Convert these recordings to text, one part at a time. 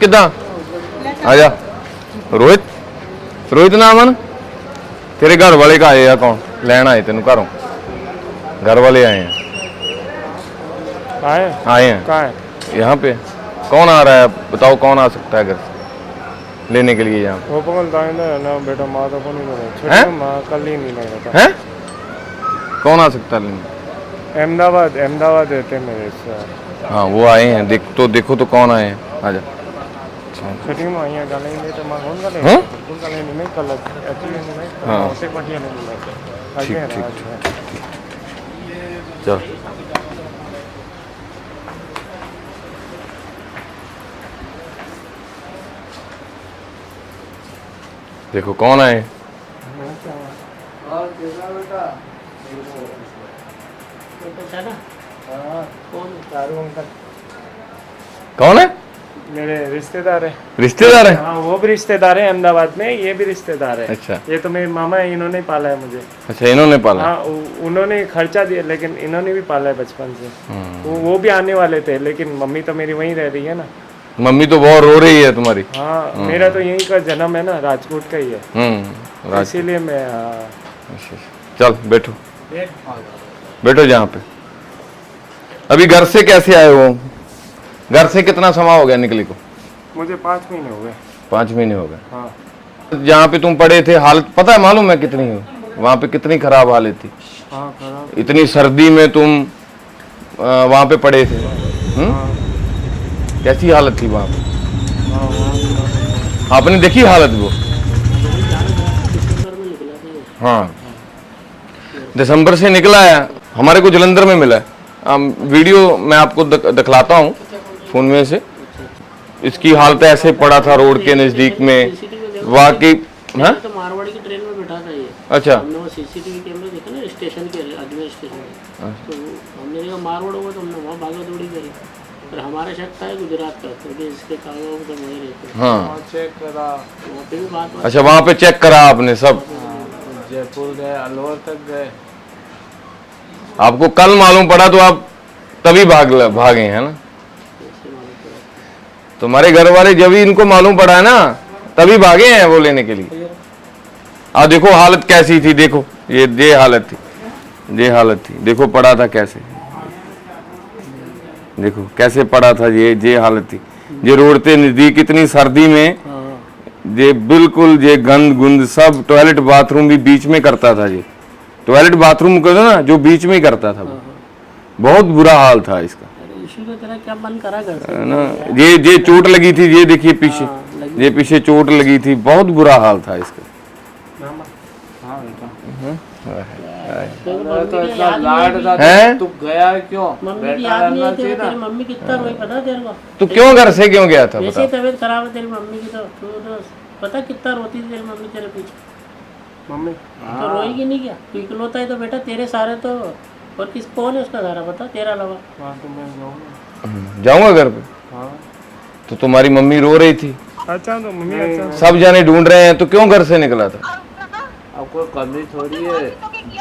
ਕਿੱਦਾਂ ਆ ਜਾ ਰੋਹਿਤ ਰੋਹਿਤ ਨਾਮ ਹਨ ਤੇਰੇ ਘਰ ਵਾਲੇ ਕਾ ਆਏ ਆ ਕੌਣ ਲੈਣ ਆਏ ਤੈਨੂੰ ਘਰੋਂ घर वाले आए हैं आए आए हैं कहाँ है यहाँ पे कौन आ रहा है बताओ कौन आ सकता है घर से लेने के लिए यहाँ वो पकड़ दाएं है ना बेटा माँ तो को नहीं लगा हैं? छोटी माँ कल ही नहीं लग रहा था है कौन आ सकता है लेने अहमदाबाद अहमदाबाद रहते हैं मेरे रिश्तेदार हाँ वो आए हैं देख तो देखो तो कौन आए हैं आ हैं? कौन गले नहीं मैं कल एक्चुअली नहीं मैं हाँ। उसे बढ़िया ठीक, ठीक, चल। देखो कौन आए? कौन है? मेरे रिश्तेदार है। रिश्तेदार है? हाँ वो भी रिश्तेदार है अहमदाबाद में ये भी रिश्तेदार है। अच्छा। ये तो मेरे मामा है इन्होंने पाला है मुझे। अच्छा इन्होंने पाला? हाँ उन्होंने खर्चा दिया लेकिन इन्होंने भी पाला है बचपन से। हम्म। वो वो भी आने वाले थे लेकिन मम्मी तो मेरी वहीं रह रही है ना। मम्मी तो बहुत रो रही है तुम्हारी। हाँ मेरा तो यहीं का जन्म है ना राजकोट का ही है। हम्म इसीलिए मैं हाँ, अच्छा, अच्छा। चल बैठो। बैठो जहाँ पे। अभी घर से कैसे आए हो? घर से कितना समय हो गया निकली को? मुझे पाँच महीने हो गए। पाँच महीने हो गए। हाँ। जहाँ पे तुम पड़े थे हालत पता है मालूम है कितनी हो? वहाँ पे कितनी खराब हालत थी? हाँ खराब। इतनी सर्दी में तुम वहाँ पे पड़े थे। हम्म? हाँ। कैसी हालत थी वहाँ पे? हाँ आपने देखी हालत वो? हाँ। दिसंबर से निकला है। हमारे को जलंधर में मिला है। वीडियो मैं आपको दक- दिखलाता हूँ। फ़ोन में से। इसकी हालत ऐसे पड़ा था रोड के नज़दीक में। वाकई हाँ? तो मारवाड़ी की ट्रेन में बैठा था ये। अच्छा। हमने वो सीसीटीवी कैमरे देखे ना स्टेशन के अजमेर स्टेशन पे तो हमने देखा मारवाड़ हुआ तो हमने वहाँ भागा दौड़ी करी। पर हमारा शक था गुजरात का क्योंकि इसके कागज़ तो वहीं रहते हाँ। चेक करा। तो वहाँ पे भी बात अच्छा वहाँ पे चेक करा आपने सब। जयपुर गए अलवर तक गए। आपको कल मालूम पड़ा तो आप तभी भाग भागे हैं ना? तुम्हारे घर वाले जब ही इनको मालूम पड़ा है ना, तभी भागे हैं वो लेने के लिए। आ देखो हालत कैसी थी, देखो, ये ये हालत थी ये हालत थी। देखो पड़ा था कैसे। देखो कैसे पड़ा था ये ये हालत थी। ये रोड पे नज़दीक, इतनी सर्दी में, ये बिल्कुल ये गंद गुंद सब टॉयलेट बाथरूम भी बीच में करता था ये। टॉयलेट बाथरूम करता ना, जो बीच में ही करता था बहुत बुरा हाल था इसका। अरे का तेरा क्या मन करा कर ना? ये ये चोट लगी थी ये देखिए पीछे। हाँ, ये पीछे चोट लगी थी। बहुत बुरा हाल था इसका। हाँ बेटा तो। मम्मी की याद नहीं आई है? तू गया क्यों? मम्मी की याद नहीं आई तेरे तेरी मम्मी कितना रोई पता तेरे को? तू क्यों घर से क्यों गया था बता? तबीयत खराब है तेरी मम्मी की तो तू तो पता कितना रोती थी तेरी मम्मी तेरे पीछे? मम्मी? तो रोएगी नहीं क्या? तू इकलौता है तो बेटा तेरे सारे तो और किस कौन है उसका सारा? बता तेरा अलावा। तो मैं जाऊँगा। जाऊँगा घर पे? हाँ। तो तुम्हारी मम्मी रो रही थी? अच्छा तो मम्मी अच्छा। सब जाने ढूंढ रहे हैं तो क्यों घर से निकला था? अब कोई कमी थोड़ी है।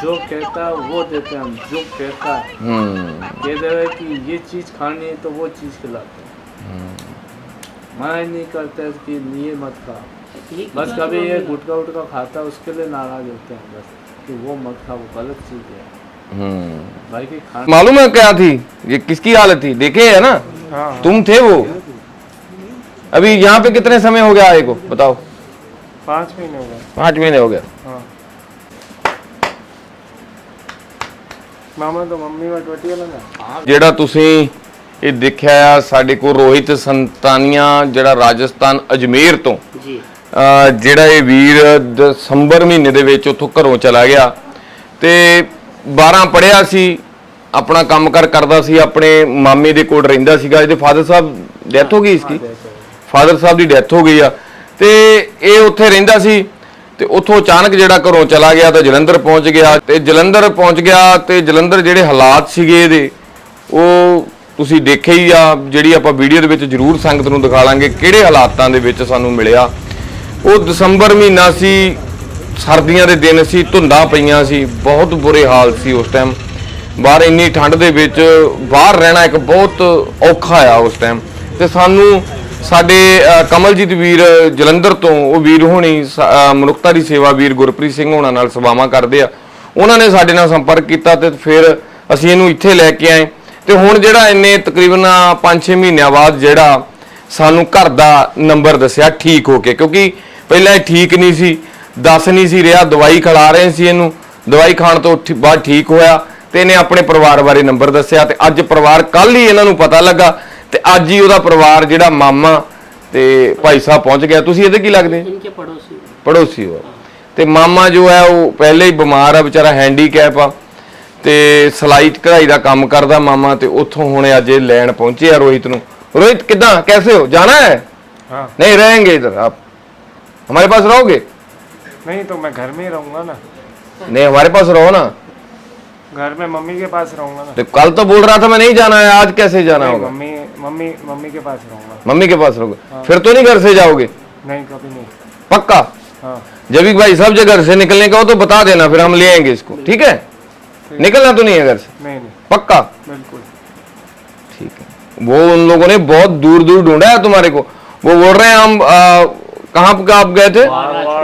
जो कहता है वो देते हैं हम। जो कहता है हम्म। कह दे रहे कि ये चीज़ खानी है तो वो चीज़ खिलाते हैं। मना ही नहीं करते कि ये मत खा। बस कभी ये गुटका उटका खाता है उसके लिए नाराज़ होते हैं बस। कि वो मत खा वो गलत चीज़ है। हम्म भाई की खाना मालूम है क्या थी ये किसकी हालत थी देखे है ना हाँ तुम थे वो अभी यहाँ पे कितने समय हो गया आए को बताओ पाँच महीने हो गए पाँच महीने हो गए हाँ ਮਾਮਾ ਤਾਂ ਮੰਮੀ ਵਾ ਟੋਟੀ ਵਾਲਾ ਨਾ ਜਿਹੜਾ ਤੁਸੀਂ ਇਹ ਦੇਖਿਆ ਆ ਸਾਡੇ ਕੋਲ ਰੋਹਿਤ ਸੰਤਾਨੀਆ ਜਿਹੜਾ ਰਾਜਸਥਾਨ ਅਜਮੇਰ ਤੋਂ जी ਅਹ ਜਿਹੜਾ ਇਹ ਵੀਰ ਦਸੰਬਰ ਮਹੀਨੇ ਦੇ ਵਿੱਚ ਉੱਥੋਂ ਘਰੋਂ ਚਲਾ ਗਿਆ ਤੇ 12 ਪੜਿਆ ਸੀ ਆਪਣਾ ਕੰਮਕਾਰ ਕਰਦਾ ਸੀ ਆਪਣੇ ਮਾਮੇ ਦੇ ਕੋਲ ਰਹਿੰਦਾ ਸੀਗਾ ਇਹਦੇ ਫਾਦਰ ਸਾਹਿਬ ਡੈਥ ਹੋ ਗਈ ਇਸकी ਫਾਦਰ ਸਾਹਿਬ। ਦੀ ਡੈਥ ਹੋ ਗਈ ਆ। ਤੇ ਇਹ ਉੱਥੇ ਰਹਿੰਦਾ ਸੀ ਤੇ ਉੱਥੋਂ ਅਚਾਨਕ ਜਿਹੜਾ ਘਰੋਂ ਚਲਾ ਗਿਆ ਤਾਂ ਜਲੰਧਰ ਪਹੁੰਚ ਗਿਆ। ਤੇ ਜਲੰਧਰ ਪਹੁੰਚ ਗਿਆ ਤੇ ਜਲੰਧਰ ਜਿਹੜੇ ਹਾਲਾਤ ਸੀਗੇ ਇਹਦੇ ਉਹ ਤੁਸੀਂ ਦੇਖੇ ਹੀ ਆ ਜਿਹੜੀ ਆਪਾਂ ਵੀਡੀਓ ਦੇ ਵਿੱਚ ਜ਼ਰੂਰ ਸੰਗਤ ਨੂੰ ਦਿਖਾ ਲਾਂਗੇ ਕਿਹੜੇ ਹਾਲਾਤਾਂ ਦੇ ਵਿੱਚ ਸਾਨੂੰ ਮਿਲਿਆ। ਉਹ ਦਸੰਬਰ ਮਹੀਨਾ ਸੀ ਸਰਦੀਆਂ ਦੇ ਦਿਨ ਸੀ, ਧੁੰਦਾਂ ਪਈਆਂ ਸੀ, ਬਹੁਤ ਬੁਰੇ ਹਾਲ ਸੀ ਉਸ ਟਾਈਮ ਬਾਹਰ ਇੰਨੀ ਠੰਡ ਦੇ ਵਿੱਚ ਬਾਹਰ ਰਹਿਣਾ ਇੱਕ ਬਹੁਤ ਔਖਾ ਆ ਉਸ ਟਾਈਮ ਤੇ ਸਾਨੂੰ ਸਾਡੇ ਕਮਲਜੀਤ ਵੀਰ ਜਲੰਧਰ ਤੋਂ, ਉਹ ਵੀਰ ਹੋਣੀ ਮਨੁੱਖਤਾ ਦੀ ਸੇਵਾ ਵੀਰ ਗੁਰਪ੍ਰੀਤ ਸਿੰਘ ਹੋਣਾ ਨਾਲ ਸੇਵਾਵਾਂ ਕਰਦੇ ਆ। ਉਹਨਾਂ ਨੇ ਸਾਡੇ ਨਾਲ ਸੰਪਰਕ ਕੀਤਾ ਤੇ ਫਿਰ ਅਸੀਂ ਇਹਨੂੰ ਇੱਥੇ ਲੈ ਕੇ ਆਏ। ਤੇ ਹੁਣ ਜਿਹੜਾ ਇਹਨੇ ਤਕਰੀਬਨ 5-6 ਮਹੀਨਿਆਂ ਬਾਅਦ ਜਿਹੜਾ ਸਾਨੂੰ ਘਰ ਦਾ ਨੰਬਰ ਦੱਸਿਆ, ਠੀਕ ਹੋ ਕੇ, ਕਿਉਂਕਿ ਪਹਿਲਾਂ ਇਹ ਠੀਕ ਨਹੀਂ ਸੀ। ਦੱਸ ਨਹੀਂ ਸੀ ਰਿਹਾ ਦਵਾਈ ਖਿਲਾ ਰਹੇ ਸੀ ਇਹਨੂੰ ਦਵਾਈ ਖਾਣ ਤੋਂ ਠੀ- ਬਾਅਦ ਠੀਕ ਹੋਇਆ ਤੇ ਇਹਨੇ ਆਪਣੇ ਪਰਿਵਾਰ ਬਾਰੇ ਨੰਬਰ ਦੱਸਿਆ ਤੇ ਅੱਜ ਪਰਿਵਾਰ ਕੱਲ ਹੀ ਇਹਨਾਂ ਨੂੰ ਪਤਾ ਲੱਗਾ ਤੇ ਅੱਜ ਹੀ ਉਹਦਾ ਪਰਿਵਾਰ ਜਿਹੜਾ ਮਾਮਾ ਤੇ ਭਾਈ ਸਾਹਿਬ ਪਹੁੰਚ ਗਿਆ ਤੁਸੀਂ ਇਹਦੇ ਕੀ ਲੱਗਦੇ इनके पड़ोसी ਪੜੋਸੀ ਹੋ ਤੇ ਮਾਮਾ ਜੋ ਹੈ ਉਹ ਪਹਿਲੇ ਹੀ ਬਿਮਾਰ ਆ ਵਿਚਾਰਾ ਹੈਂਡੀਕੈਪ ਆ ਤੇ ਸਲਾਈ ਕਢਾਈ ਦਾ ਕੰਮ ਕਰਦਾ ਮਾਮਾ ਤੇ ਉੱਥੋਂ ਹੁਣ ਅੱਜ ਇਹ ਲੈਣ ਪਹੁੰਚੇ ਆ ਰੋਹਿਤ ਨੂੰ रोहित कितना कैसे हो जाना है हाँ नहीं रहेंगे इधर आप हमारे पास रहोगे नहीं तो मैं घर में ही रहूँगा ना। नहीं हमारे पास रहो ना। घर में मम्मी के पास रहूँगा ना। तो कल तो बोल रहा था मैं नहीं जाना है आज कैसे जाना होगा? मम्मी मम्मी मम्मी के पास रहूँगा। मम्मी के पास रहोगे? फिर तो नहीं घर से जाओगे? नहीं कभी नहीं। पक्का? हाँ। जब भी भाई सब जगह घर से निकलने का हो तो बता देना फिर हम ले आएँगे इसको। ठीक है? निकलना तो नहीं है घर से। नहीं नहीं। पक्का? बिल्कुल। ठीक है। वो उन लोगों ने बहुत दूर दूर ढूंढा है तुम्हारे को। वो बोल रहे हैं हम कहाँ आप गए थे?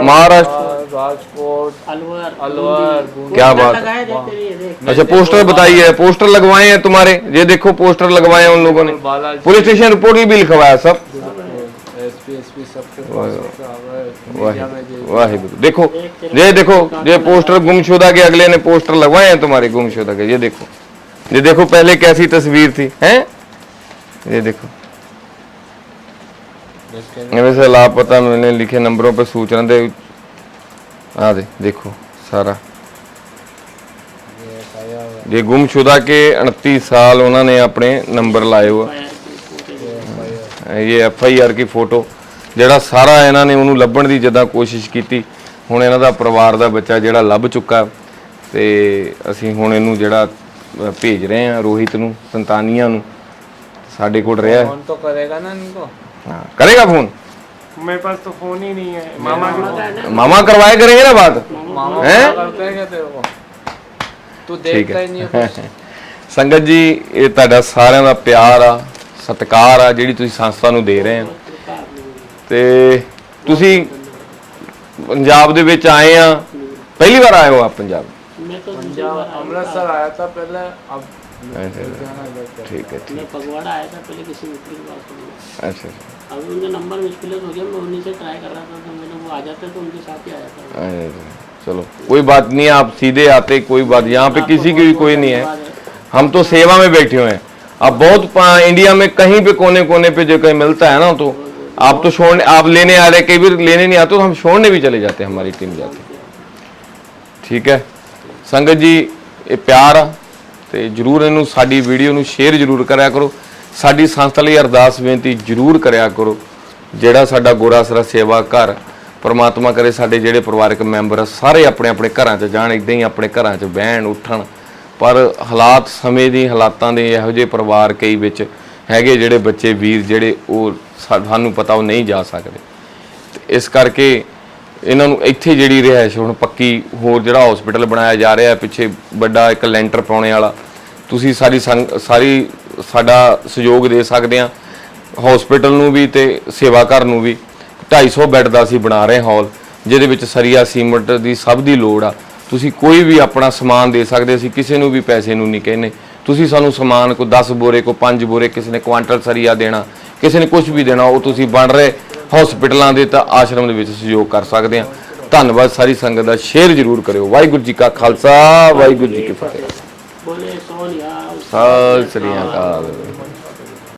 महाराष्ट्र। राजकोट। अलवर। अलवर क्या बात अच्छा पोस्टर बताइए पोस्टर लगवाए हैं तुम्हारे? ये देखो पोस्टर लगवाए हैं उन लोगों ने। पुलिस स्टेशन रिपोर्ट भी लिखवाया सब। है। वाहिगुरु देखो ये देखो ये पोस्टर गुमशुदा के अगले ने पोस्टर लगवाए हैं तुम्हारे गुमशुदा के ये देखो। ये देखो पहले कैसी तस्वीर थी हैं? ये देखो। वैसे लापता मैंने लिखे नंबरों पर सूचना दे आ दे देखो सारा ये पाया हुआ है। ये गुमशुदा के 29 साल उन्होंने अपने नंबर लाए हुआ फायर की फुटेज ਇਹ ਐਫ ਆਈ ਆਰ ਕੀ ਫੋਟੋ ਜਿਹੜਾ ਸਾਰਾ ਇਹਨਾਂ ਨੇ ਉਹਨੂੰ ਲੱਭਣ ਦੀ ਜਦਾਂ ਕੋਸ਼ਿਸ਼ ਕੀਤੀ ਹੁਣ ਇਹਨਾਂ ਦਾ ਪਰਿਵਾਰ ਦਾ ਬੱਚਾ ਜਿਹੜਾ ਲੱਭ ਚੁੱਕਾ ਤੇ ਅਸੀਂ ਹੁਣ ਇਹਨੂੰ ਜਿਹੜਾ ਅ, ਭੇਜ ਰਹੇ ਹਾਂ ਰੋਹਿਤ ਨੂੰ ਸੰਤਾਨੀਆਂ ਨੂੰ ਸਾਡੇ ਕੋਲ ਰਿਹਾ ਹੈ। फोन तो करेगा ना इनको ਹਾਂ ਕਰੇਗਾ ਫੋਨ मेरे पास तो फोन ही नहीं है। मामा को मामा करवाए करेंगे ना बात? हैं? ਤੂੰ ਦੇਖਦਾ ਹੀ ਨਹੀਂ ਹੈ ਸੰਗਤ ਜੀ ਇਹ ਤੁਹਾਡਾ ਸਾਰਿਆਂ ਦਾ ਪਿਆਰ ਆ ਸਤਿਕਾਰ ਆ ਜਿਹੜੀ ਤੁਸੀਂ ਸੰਸਥਾ ਨੂੰ ਦੇ ਰਹੇ ਆ ਤੇ ਤੁਸੀਂ ਪੰਜਾਬ ਦੇ ਵਿੱਚ ਆਏ ਆ ਪਹਿਲੀ ਵਾਰ ਆਏ ਹੋ ਪੰਜਾਬ आया था। पहले किसी मित्र के पास। अच्छा। अच्छा अब उनका नंबर मिसप्लेस हो गया मैं उन्हीं से ट्राई कर रहा था तो मैंने वो आ जाते तो उनके साथ ही आया था अच्छा, चलो कोई बात नहीं है आप सीधे आते कोई बात यहाँ पे किसी की भी कोई नहीं है हम तो सेवा में बैठे हुए हैं अब बहुत पा- इंडिया में कहीं पे कोने कोने पे जो कहीं मिलता है ना तो आप तो छोड़ने आप लेने आ रहे कई बार लेने नहीं आते तो हम छोड़ने भी चले जाते हैं हमारी टीम जाती है ਠੀਕ ਹੈ ਸੰਗਤ ਜੀ ਇਹ ਪਿਆਰ ਆ ਤੇ ਜਰੂਰ ਇਹਨੂੰ ਸਾਡੀ ਵੀਡੀਓ ਨੂੰ ਸ਼ੇਅਰ ਜਰੂਰ ਕਰਿਆ ਕਰੋ ਸਾਡੀ ਸੰਸਥਾ ਲਈ ਅਰਦਾਸ ਬੇਨਤੀ ਜਰੂਰ ਕਰਿਆ ਕਰੋ, ਜਿਹੜਾ ਸਾਡਾ ਗੋਰਾਸਰਾ ਸੇਵਾ ਘਰ ਪਰਮਾਤਮਾ ਕਰੇ, ਸਾਡੇ ਜਿਹੜੇ ਪਰਿਵਾਰਕ ਮੈਂਬਰ ਆ, ਸਾਰੇ ਆਪਣੇ ਆਪਣੇ ਘਰਾਂ 'ਚ ਜਾਣ, ਇਦਾਂ ਹੀ ਆਪਣੇ ਘਰਾਂ 'ਚ ਬਹਿਣ, ਉੱਠਣ। ਪਰ ਹਾਲਾਤ, ਸਮੇਂ ਦੀ ਹਾਲਾਤਾਂ ਦੇ ਇਹੋ ਜਿਹੇ ਪਰਿਵਾਰ ਕਈ ਵਿੱਚ ਹੈਗੇ ਜਿਹੜੇ ਬੱਚੇ, ਵੀਰ ਜਿਹੜੇ ਉਹ ਸਾ- ਸਾਨੂੰ ਪਤਾ ਉਹ ਨਹੀਂ ਜਾ ਸਕਦੇ। ਤੇ ਇਸ ਕਰਕੇ ਇਹਨਾਂ ਨੂੰ ਇੱਥੇ ਜਿਹੜੀ ਰਿਹਾਇਸ਼ ਹੁਣ ਪੱਕੀ ਹੋਰ ਜਿਹੜਾ ਹਸਪੀਟਲ ਬਣਾਇਆ ਜਾ ਰਿਹਾ, ਪਿੱਛੇ ਵੱਡਾ ਇੱਕ ਲੈਂਟਰ ਪਾਉਣੇ ਵਾਲਾ, ਤੁਸੀਂ ਸਾਰੀ ਸੰਗ- ਸਾਰੀ ਸਾਡਾ ਸਹਿਯੋਗ ਦੇ ਸਕਦੇ ਆ ਹਸਪੀਟਲ ਨੂੰ ਵੀ ਤੇ ਸੇਵਾ ਘਰ ਨੂੰ ਵੀ। 250 ਬੈੱਡ ਦਾ ਅਸੀਂ ਬਣਾ ਰਹੇ ਹਾਲ ਜਿਹਦੇ ਵਿੱਚ ਸਰੀਆ, ਸੀਮੈਂਟ ਦੀ ਸਭ ਦੀ ਲੋੜ ਆ। ਤੁਸੀਂ ਕੋਈ ਵੀ ਆਪਣਾ ਸਮਾਨ ਦੇ ਸਕਦੇ ਅਸੀਂ ਕਿਸੇ ਨੂੰ ਵੀ ਪੈਸੇ ਨੂੰ ਨਹੀਂ ਕਹਿੰਨੇ ਤੁਸੀਂ ਸਾਨੂੰ ਸਮਾਨ ਕੋ 10 ਬੋਰੇ ਕੋ 5 ਬੋਰੇ, ਕਿਸੇ ਨੇ ਕੁਆਂਟਲ ਸਰੀਆ ਦੇਣਾ, ਕਿਸੇ ਨੇ ਕੁਝ ਵੀ ਦੇਣਾ, ਉਹ ਤੁਸੀਂ ਬਣ ਰਹੇ ਹਸਪੀਟਲਾਂ ਦੇ ਤਾਂ ਆਸ਼ਰਮ ਦੇ ਵਿੱਚ ਸਹਿਯੋਗ ਕਰ ਸਕਦੇ ਆ ਧੰਨਵਾਦ, ਸਾਰੀ ਸੰਗਤ ਦਾ ਸ਼ੇਅਰ ਜ਼ਰੂਰ ਕਰਿਓ। ਵਾਹਿਗੁਰੂ ਜੀ ਕਾ ਖਾਲਸਾ, ਵਾਹਿਗੁਰੂ ਜੀ ਕੀ ਫਤਿਹ। ਬੋਲੇ ਸੋਨਿਆ ਸਤਿ ਸ੍ਰੀ ਅਕਾਲ।